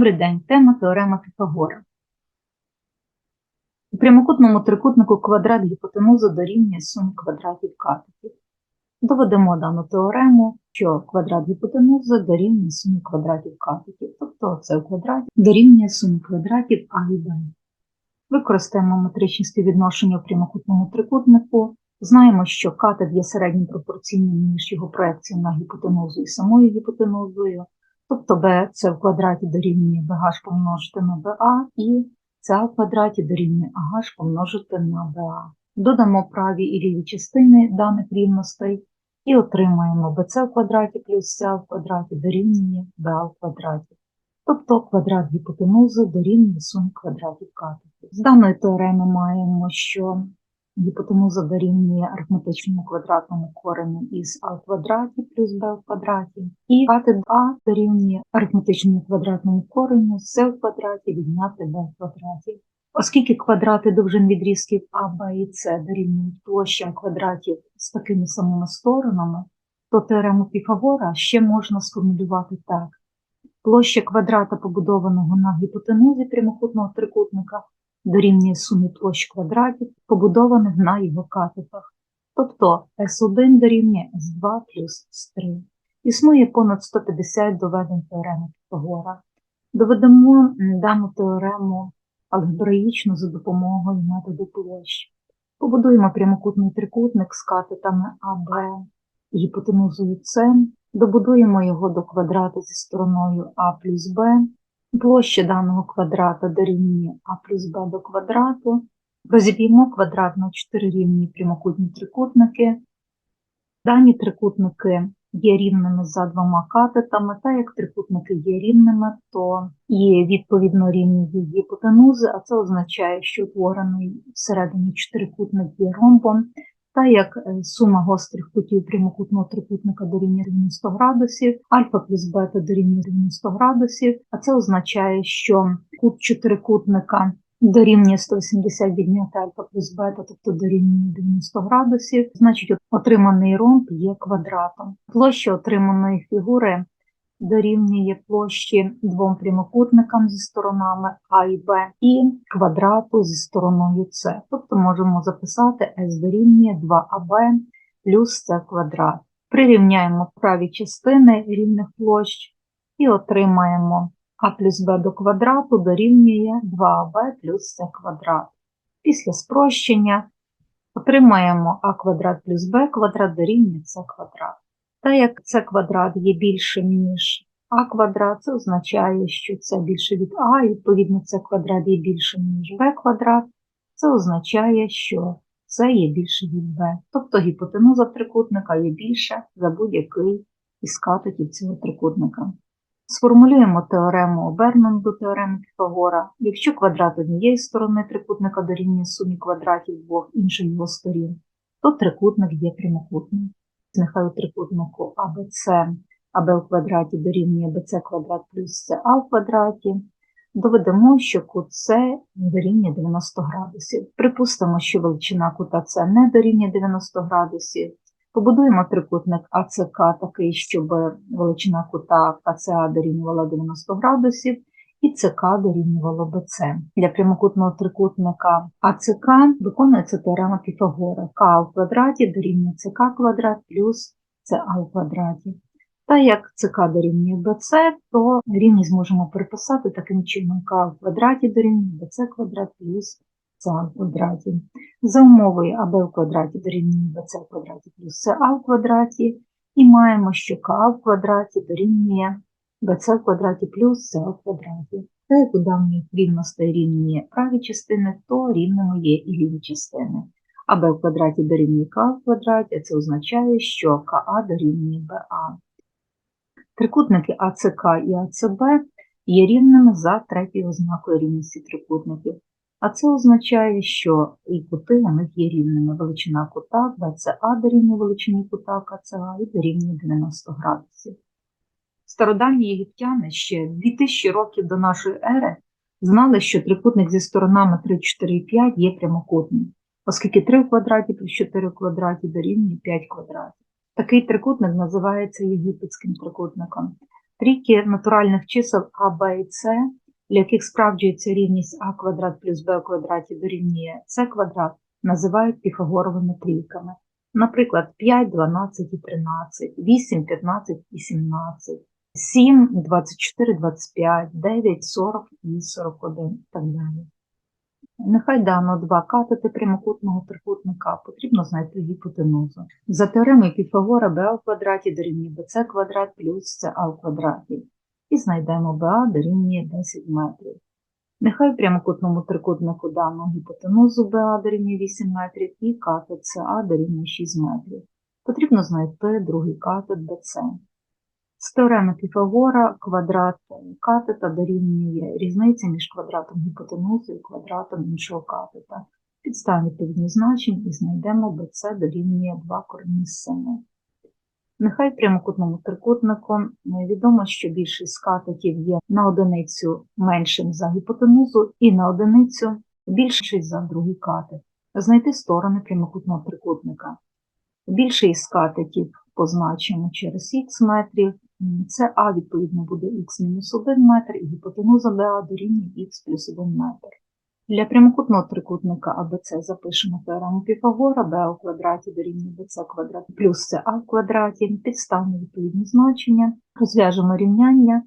Добрий день. Тема теорема Піфагора. У прямокутному трикутнику квадрат гіпотенузи дорівнює сумі квадратів катетів. Доведемо дану теорему, що квадрат гіпотенузи дорівнює сумі квадратів катетів, тобто це у квадраті дорівнює сумі квадратів А і Б. Використаємо метричні співвідношення у прямокутному трикутнику. Знаємо, що катет є середнім пропорційним між його проекцією на гіпотенузу і самою гіпотенузою. Тобто b це в квадраті дорівнює bh помножити на ba і це в квадраті дорівнює ah помножити на ba. Додамо праві і ліві частини даних рівностей і отримаємо bc в квадраті плюс c в квадраті дорівнює ba в квадраті. Тобто квадрат гіпотенузи дорівнює сумі квадратів катетів. З даної теореми маємо, що Гіпотенуза дорівнює арифметичному квадратному кореню із а в квадраті плюс b в квадраті, і катет А дорівнює арифметичному квадратному кореню з в квадраті відняти b в квадраті. Оскільки квадрати довжин відрізків А, Б і С дорівнюють площам квадратів з такими самими сторонами, то теорему Піфагора ще можна сформулювати так. Площа квадрата, побудованого на гіпотенузі прямокутного трикутника, дорівнює сумі площ квадратів, побудованих на його катетах. Тобто S1 дорівнює S2 плюс S3. Існує понад 150 доведень теореми Піфагора. Доведемо дану теорему алгебраїчно за допомогою методу площ. Побудуємо прямокутний трикутник з катетами АБ, гіпотенузою С, добудуємо його до квадрата зі стороною А плюс Б, Площа даного квадрата дорівнює а плюс b до квадрату. Розіб'ємо квадрат на 4 рівні прямокутні трикутники. Дані трикутники є рівними за двома катетами, та як трикутники є рівними, то є відповідно рівні її гіпотенузи, а це означає, що утворений всередині чотирикутник є ромбом, та як е, сума гострих кутів прямокутного трикутника дорівнює рівні 100 градусів, альфа плюс бета дорівнює рівні 100 градусів, а це означає, що кут чотирикутника дорівнює 180 відняти альфа плюс бета, тобто дорівнює рівні 100 градусів, значить отриманий ромб є квадратом. Площа отриманої фігури дорівнює площі двом прямокутникам зі сторонами А і Б і квадрату зі стороною С. Тобто можемо записати S дорівнює 2АБ плюс С квадрат. Прирівняємо праві частини рівних площ і отримаємо А плюс Б до квадрату дорівнює 2АБ плюс С квадрат. Після спрощення отримаємо А квадрат плюс Б квадрат дорівнює С квадрат. Та як це квадрат є більше, ніж а квадрат, це означає, що це більше від А, і відповідно це квадрат є більше, ніж Б квадрат, це означає, що це є більше від Б. Тобто гіпотенуза трикутника є більша за будь-який із катетів цього трикутника. Сформулюємо теорему обернену до теореми Піфагора. Якщо квадрат однієї сторони трикутника дорівнює сумі квадратів двох інших його сторін, то трикутник є прямокутним нехай трикутнику АБЦ, АБ в квадраті дорівнює БЦ квадрат плюс СА в квадраті, доведемо, що кут С дорівнює 90 градусів. Припустимо, що величина кута С не дорівнює 90 градусів. Побудуємо трикутник АЦК такий, щоб величина кута КЦА дорівнювала 90 градусів, і ЦК дорівнювало БЦ. Для прямокутного трикутника АЦК виконується теорема Піфагора. К в квадраті дорівнює ЦК квадрат плюс ЦА в квадраті. Та як ЦК дорівнює БЦ, то рівність можемо переписати таким чином К в квадраті дорівнює БЦ квадрат плюс ЦА в квадраті. За умовою АБ в квадраті дорівнює БЦ в квадраті плюс СА в квадраті. І маємо, що К в квадраті дорівнює bc в квадраті плюс c в квадраті. Та як у давніх рівностей рівні праві частини, то рівними є і ліві частини. А b в квадраті дорівнює k в квадраті, а це означає, що КА дорівнює БА. Трикутники АЦК і АЦБ є рівними за третьою ознакою рівності трикутників. А це означає, що і кути у них є рівними. Величина кута БЦА дорівнює величині кута КЦА і дорівнює 90 градусів. Стародавні єгиптяни ще 2000 років до нашої ери знали, що трикутник зі сторонами 3, 4 і 5 є прямокутним, оскільки 3 в квадраті плюс 4 в квадраті дорівнює 5 квадратів. Такий трикутник називається єгипетським трикутником. Трійки натуральних чисел А, Б і С, для яких справджується рівність А квадрат плюс Б у квадраті дорівнює С квадрат, називають піфагоровими трійками. Наприклад, 5, 12 і 13, 8, 15 і 17, 7, 24, 25, 9, 40 і 41 і так далі. Нехай дано два катети прямокутного трикутника, потрібно знайти гіпотенузу. За теоремою Піфагора БА в квадраті дорівнює БЦ квадрат плюс СА в квадраті. І знайдемо БА дорівнює 10 метрів. Нехай в прямокутному трикутнику дано гіпотенузу БА дорівнює 8 метрів і катет СА дорівнює 6 метрів. Потрібно знайти другий катет БЦ. З теореми Піфагора квадрат катета дорівнює різниці між квадратом гіпотенузи і квадратом іншого катета. Підставимо відповідні значення і знайдемо BC дорівнює 2 корені з 7. Нехай прямокутному трикутнику відомо, що більшість катетів є на одиницю меншим за гіпотенузу і на одиницю більший за другий катет. Знайти сторони прямокутного трикутника. Більший із катетів позначимо через х метрів, це А, відповідно, буде х мінус 1 метр, і гіпотенуза БА дорівнює х плюс 1 метр. Для прямокутного трикутника АБЦ запишемо теорему Піфагора, БА у квадраті дорівнює БЦ квадрат плюс СА в квадраті, підставимо відповідні значення, розв'яжемо рівняння,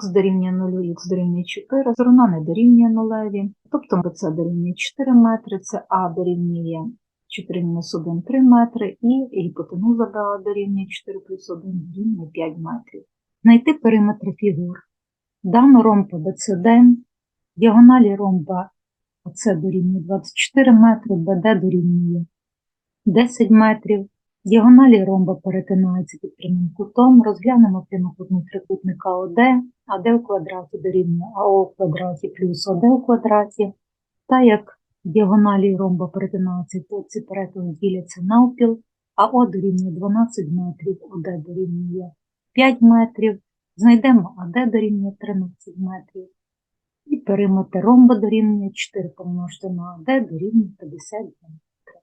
х дорівнює 0, х дорівнює 4, сторона не дорівнює нулеві, тобто БЦ дорівнює 4 метри, це А дорівнює 4 мінус 1 – 3 метри, і гіпотенуза БА дорівнює 4 плюс 1 дорівнює 5 метрів. Знайти периметри фігур. Дано ромба БЦД, діагоналі ромба АЦ дорівнює 24 метри, БД дорівнює 10 метрів. Діагоналі ромба перетинаються під прямим кутом. Розглянемо прямокутний трикутник АОД, АД у квадраті дорівнює АО в квадраті плюс ОД у квадраті. Та як діагоналі ромба перетинаються, то ці діляться навпіл, а О дорівнює 12 метрів, ОД дорівнює 5 метрів. Знайдемо АД дорівнює 13 метрів. І периметр ромба дорівнює 4 помножити на АД дорівнює 52 метри.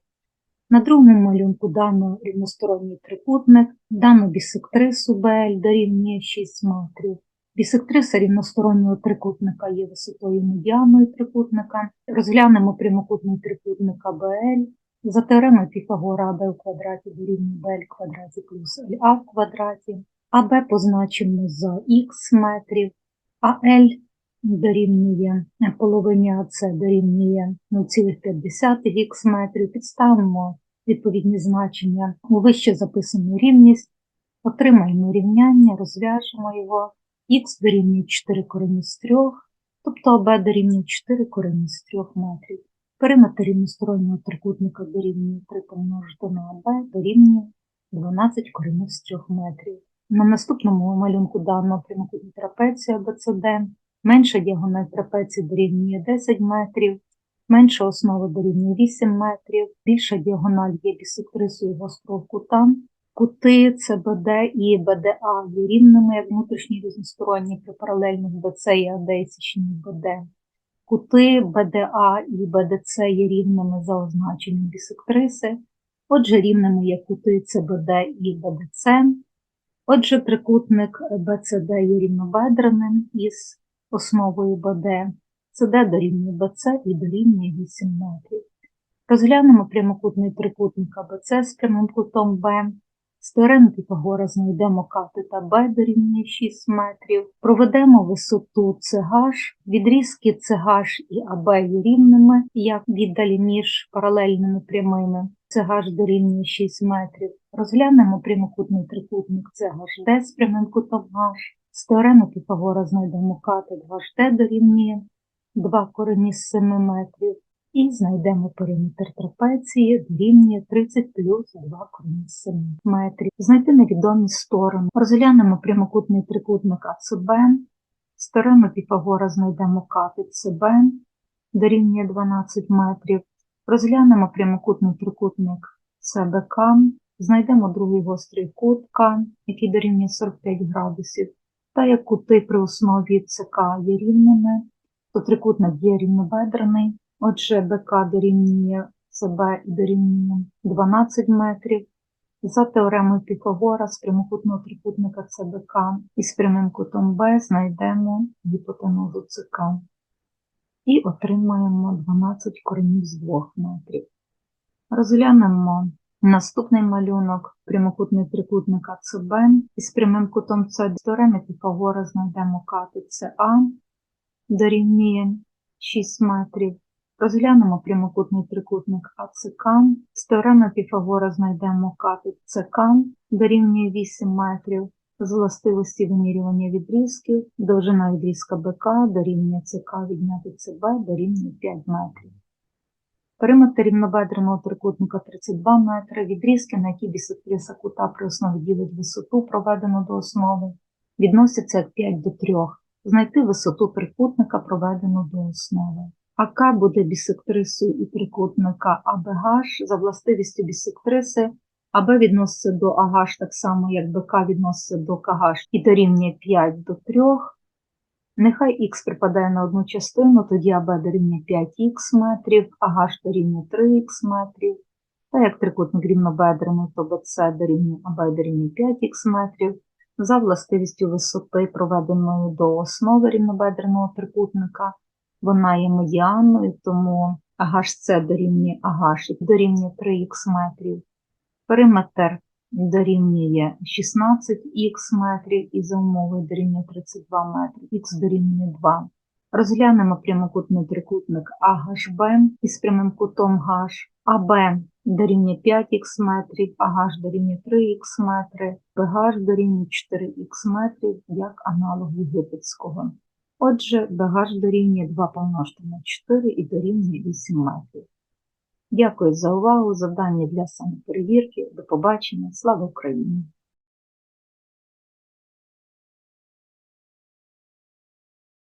На другому малюнку дано рівносторонній трикутник, дано бісектрису БЛ дорівнює 6 метрів. Бісектриса рівностороннього трикутника є висотою медіаною трикутника. Розглянемо прямокутний трикутник АБЛ. За теоремою Піфагора АБ в квадраті дорівнює БЛ в квадраті плюс ЛА в квадраті. АБ позначимо за х метрів, а L дорівнює половині АЦ дорівнює 0,5 х метрів. Підставимо відповідні значення у вище записану рівність, отримаємо рівняння, розв'яжемо його. Х дорівнює 4 корені з 3, тобто АБ дорівнює 4 корені з 3 метрів. Периметр рівностороннього трикутника дорівнює 3 помножити на АБ дорівнює 12 коренів з 3 метрів. На наступному малюнку даного прямокутна трапеція АБЦД, менша діагональ трапеції дорівнює 10 метрів, менша основа дорівнює 8 метрів, більша діагональ є бісектрисою гострого кута, Кути ЦБД і БДА є рівними як внутрішні різносторонні при паралельних БЦ і АД і січні БД. Кути БДА і БДЦ є рівними за означенням бісектриси, отже, рівними є кути ЦБД і БДЦ. Отже, трикутник БЦД є рівнобедреним із основою БД. ЦД дорівнює БЦ і дорівнює 8 метрів. Розглянемо прямокутний трикутник АБЦ з прямим кутом Б. Теореми Піфагора знайдемо катета Б дорівнює 6 метрів, проведемо висоту CH, відрізки CH і АБ рівними, як віддалі між паралельними прямими. CH дорівнює 6 метрів. Розглянемо прямокутний трикутник CHD з прямим кутом H. З теореми Піфагора знайдемо катет HD дорівнює 2 корені з 7 метрів. І знайдемо периметр трапеції дорівнює 30 плюс 2 корінь 7 метрів. Знайти невідомі сторони. Розглянемо прямокутний трикутник АЦБ. Сторону Піфагора знайдемо катет ЦБ, дорівнює 12 метрів. Розглянемо прямокутний трикутник СБК. Знайдемо другий гострий кут К, який дорівнює 45 градусів. Та як кути при основі ЦК є рівними, то трикутник є рівнобедрений. Отже, БК дорівнює СБ і дорівнює 12 метрів. За теоремою Піфагора з прямокутного трикутника ЦБК і з прямим кутом Б знайдемо гіпотенузу ЦК і отримаємо 12 коренів з 2 метрів. Розглянемо наступний малюнок прямокутний трикутника ЦБ і з прямим кутом С з теореми Піфагора знайдемо кати СА дорівнює 6 метрів. Розглянемо прямокутний трикутник АЦК. З теореми Піфагора знайдемо катет ЦК, дорівнює 8 метрів. З властивості вимірювання відрізків, довжина відрізка БК дорівнює ЦК відняти ЦБ дорівнює 5 метрів. Периметр рівнобедреного трикутника 32 метри, відрізки, на які бісектриса кута при основі ділить висоту, проведену до основи, відносяться як 5 до 3. Знайти висоту трикутника, проведену до основи. АК буде бісектрисою і трикутника АБГ за властивістю бісектриси. АБ відноситься до АГ так само, як БК відноситься до КГ і дорівнює 5 до 3. Нехай х припадає на одну частину, тоді АБ дорівнює 5х метрів, АГ дорівнює 3х метрів. Та як трикутник рівнобедрений, то БЦ дорівнює АБ дорівнює 5х метрів. За властивістю висоти, проведеної до основи рівнобедреного трикутника, вона є медіаною, тому АГС дорівнює АГ дорівнює 3х метрів. Периметр дорівнює 16х метрів і за умовою дорівнює 32 метри, х дорівнює 2. Розглянемо прямокутний трикутник АГБ із прямим кутом Г, АБ дорівнює 5х метрів, АГ дорівнює 3х метри, БГ дорівнює 4х метрів як аналог єгипетського. Отже, багаж дорівнює 2 помножити на 4 і дорівнює 8 метрів. Дякую за увагу. Завдання для самоперевірки. До побачення. Слава Україні!